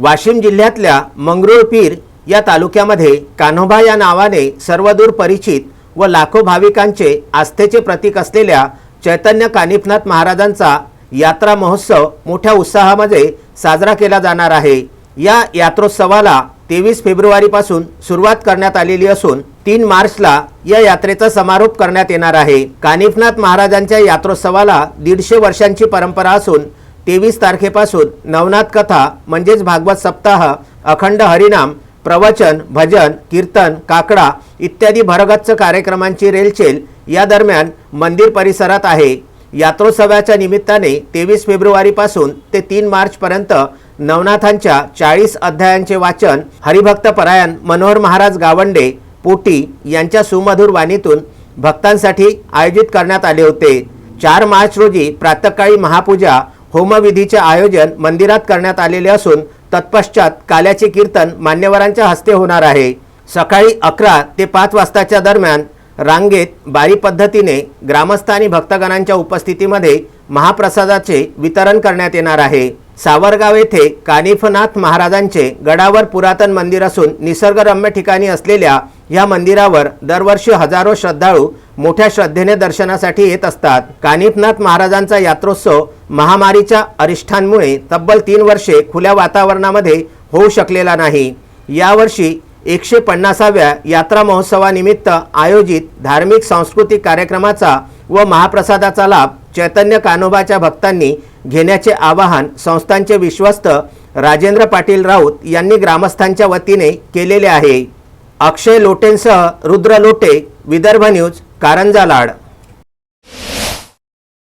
वाशिम जिल्ह्यातल्या मंगरुळपीर या तालुक्यामध्ये कान्होबा या नावाने सर्वदूर परिचित व लाखो भाविकांचे आस्थेचे प्रतीक असलेल्या चैतन्य कानिफनाथ महाराजांचा यात्रा महोत्सव मोठ्या उत्साहामध्ये साजरा केला जाणार आहे. या यात्रोत्सवाला तेवीस फेब्रुवारीपासून सुरुवात करण्यात आलेली असून तीन मार्चला या यात्रेचा समारोप करण्यात येणार आहे. कानिफनाथ महाराजांच्या यात्रोत्सवाला दीडशे वर्षांची परंपरा असून तेवीस तारखेपासून नवनाथ कथा म्हणजेच भागवत सप्ताह अखंड हरिनाम प्रवचन भजन कीर्तन काकडा इत्यादी भरगच्च कार्यक्रमांची रेलचेल या दरम्यान मंदिर परिसरात आहे. यात्रोत्सवाच्या निमित्ताने तेवीस फेब्रुवारीपासून ते तीन मार्चपर्यंत नवनाथांच्या चाळीस अध्यायांचे वाचन हरिभक्त परायण मनोहर महाराज गावंडे पोटी यांच्या सुमधुर वाणीतून भक्तांसाठी आयोजित करण्यात आले होते. चार मार्च रोजी प्रातःकाळी महापूजा होमविधीचे आयोजन मंदिरात करण्यात आलेले असून तत्पश्चात काल्याचे कीर्तन मान्यवरांच्या हस्ते होणार आहे. सकाळी अकरा ते पाच वाजताच्या दरम्यान रांगेत बारी पद्धतीने ग्रामस्थ आणि भक्तगणांच्या उपस्थितीमध्ये महाप्रसादाचे वितरण करण्यात येणार आहे. सावरगाव येथे कानिफनाथ महाराजांचे गडावर पुरातन मंदिर असून निसर्गरम्य ठिकाणी असलेल्या या मंदिरावर दरवर्षी हजारो श्रद्धाळू मोठ्या श्रद्धेने दर्शनासाठी येत असतात. कानिफनाथ महाराजांचा यात्रोत्सव महामारीच्या अरिष्ठांमुळे तब्बल तीन वर्षे खुल्या वातावरणामध्ये होऊ शकलेला नाही. यावर्षी एकशे पन्नासाव्या यात्रा महोत्सवानिमित्त आयोजित धार्मिक सांस्कृतिक कार्यक्रमाचा व महाप्रसादाचा लाभ चैतन्य कानोबाच्या भक्तांनी घेण्याचे आवाहन संस्थांचे विश्वस्त राजेंद्र पाटील राऊत यांनी ग्रामस्थांच्या वतीने केलेले आहे. अक्षय लोटेंसह रुद्र लोटे विदर्भ न्यूज कारंजा लाड.